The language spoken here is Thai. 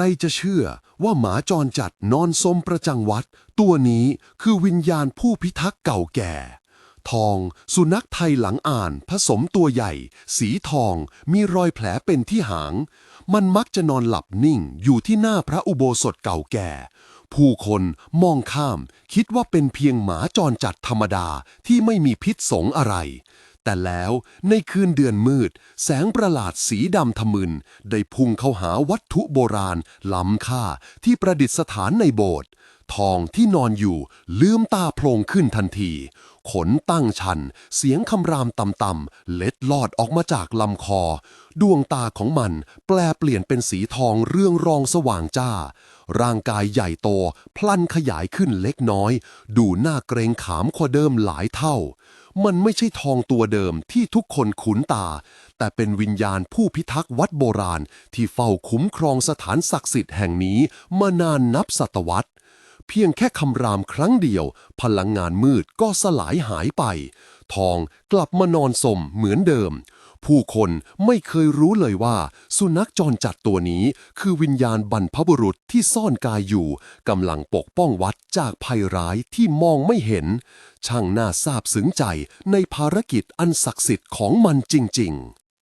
รจะเชื่อว่าหมาจรจัดนอนสมประจังวัด ตัวนี้คือวิญญาณผู้พิทักษ์เก่าแก่ ทอง สุนัขไทยหลังอ่าน ผสมตัวใหญ่ สีทอง มีรอยแผลเป็นที่หาง มันมักจะนอนหลับนิ่งอยู่ที่หน้าพระอุโบสถเก่าแก่ ผู้คนมองข้าม คิดว่าเป็นเพียงหมาจรจัดธรรมดาที่ไม่มีพิษสงอะไร แต่แล้วในคืนเดือนมืด แสงประหลาดสีดำทะมึน ได้พุ่งเข้าหาวัตถุโบราณ ล้ำค่าที่ประดิษฐานในโบสถ์ทองที่นอนอยู่ลืมตาโพลงขึ้นทันที ขนตั้งชัน เสียงคำรามต่ำๆเล็ดลอดออกมาจากลำคอ ดวงตาของมันแปลเปลี่ยนเป็นสีทองเรื่องรองสว่างจ้า ร่างกายใหญ่โต พลันขยายขึ้นเล็กน้อย ดูหน้าเกรงขามกว่าเดิมหลายเท่า มันไม่ใช่ทองตัวเดิมที่ทุกคนคุ้นตา แต่เป็นวิญญาณผู้พิทักษ์วัดโบราณ ที่เฝ้าคุ้มครองสถานศักดิ์สิทธิ์แห่งนี้มานานนับศตวรรษ เพียงแค่คำรามครั้งเดียว พลังงานมืดก็สลายหายไป ทองกลับมานอนสมเหมือนเดิม ผู้คนไม่เคยรู้เลยว่า สุนัขจรจัดตัวนี้ คือวิญญาณบรรพบุรุษที่ซ่อนกายอยู่กำลังปกป้องวัดจากภัยร้ายที่มองไม่เห็น ช่างน่าซาบซึ้งใจในภารกิจอันศักดิ์สิทธิ์ของมันจริง ๆ